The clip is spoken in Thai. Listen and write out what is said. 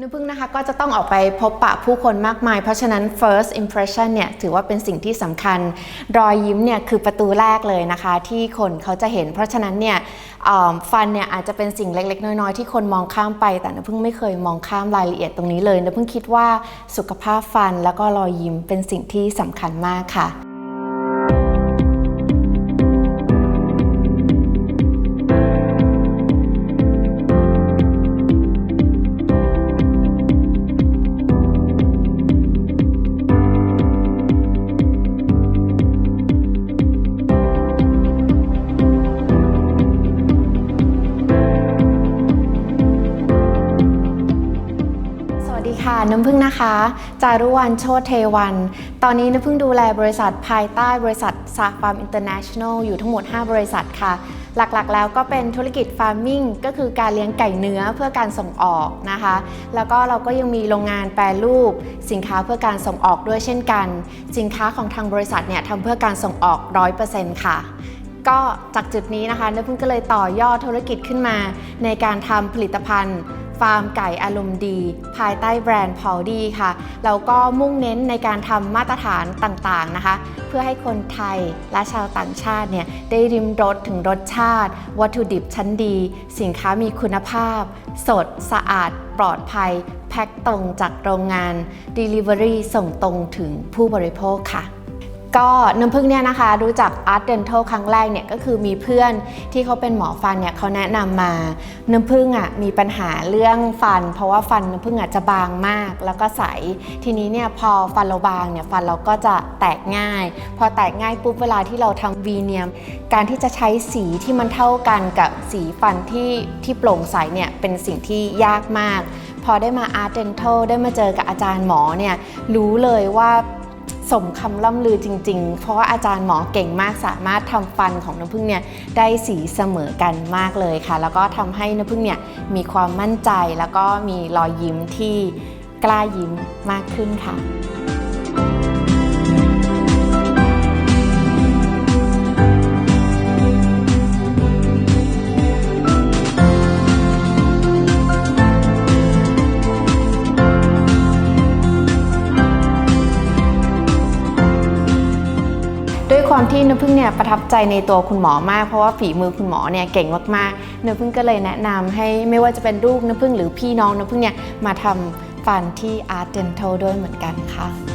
นึกพึ่งนะคะก็จะต้องออกไปพบปะผู้คนมากมาย เพราะฉะนั้น first impression เนี่ยถือว่าเป็นสิ่งที่สำคัญ รอยยิ้มเนี่ยคือประตูแรกเลยนะคะ ที่คนเขาจะเห็น เพราะฉะนั้นเนี่ยฟันเนี่ยอาจจะเป็นสิ่งเล็ก ๆ น้อย ๆ ที่คนมองข้ามไป แต่นึกพึ่งไม่เคยมองข้ามรายละเอียดตรงนี้เลยนึกพึ่งคิดว่าสุขภาพฟันแล้วก็รอยยิ้มเป็นสิ่งที่สำคัญมากค่ะ น้ำพึ่งนะคะ จารุวรรณโชตเทวัน ตอนนี้น้ำพึ่งดูแลบริษัทภายใต้บริษัทซาฟาร์มอินเตอร์เนชั่นแนลอยู่ทั้งหมด 5 บริษัทค่ะ หลักๆ แล้วก็เป็นธุรกิจฟาร์มมิ่งก็คือการเลี้ยงไก่เนื้อเพื่อการส่งออกนะคะ แล้วก็เราก็ยังมีโรงงานแปรรูป สินค้าเพื่อการส่งออกด้วยเช่นกัน สินค้าของทางบริษัทเนี่ยทำเพื่อการส่งออก 100%ค่ะก็จากจุดนี้นะคะน้ำพึ่งก็เลยต่อยอดธุรกิจขึ้นมา ในการทำผลิตภัณฑ์ ฟาร์มไก่อารมณ์ดี ภายใต้แบรนด์พอดีค่ะ แล้วก็มุ่งเน้นในการทำมาตรฐานต่างๆนะคะ เพื่อให้คนไทยและชาวต่างชาติเนี่ยได้ริมรสถึงรสชาติ วัตถุดิบชั้นดี สินค้ามีคุณภาพ สดสะอาด ปลอดภัย แพ็คตรงจากโรงงาน Delivery ส่งตรงถึงผู้บริโภคค่ะ ก็น้ำพึ่งเนี่ยนะคะรู้จัก Art Dental ครั้งแรกเนี่ยก็คือมีเพื่อนที่เขาเป็นหมอฟันเนี่ยเขาแนะนำมา น้ำพึ่งอะมีปัญหาเรื่องฟัน เพราะว่าฟันน้ำพึ่งอะจะบางมากแล้วก็ใส ทีนี้เนี่ยพอฟันเราบางเนี่ยฟันเราก็จะแตกง่าย พอแตกง่ายปุ๊บเวลาที่เราทำวีเนียม การที่จะใช้สีที่มันเท่ากันกับสีฟันที่ที่โปร่งใสเนี่ยเป็นสิ่งที่ยากมาก พอได้มา Art Dental ได้มาเจอกับอาจารย์หมอเนี่ยรู้เลยว่า สมคำล่ำลือจริง ๆ เพราะว่าอาจารย์หมอเก่งมากสามารถทำฟันของน้ำผึ้งเนี่ยได้สีเสมอกันมากเลยค่ะ แล้วก็ทำให้น้ำผึ้งเนี่ยมีความมั่นใจแล้วก็มีรอยยิ้มที่กล้ายิ้มมากขึ้นค่ะ ความที่น้ำพึ่งเนี่ยประทับใจในตัวคุณหมอมาก เพราะว่าฝีมือคุณหมอเนี่ยเก่งมากๆน้ำพึ่งก็เลยแนะนำให้ไม่ว่าจะเป็นลูกน้ำพึ่งหรือพี่น้องน้ำพึ่งเนี่ยมาทำฟันที่ Art Dental ด้วยเหมือนกันค่ะ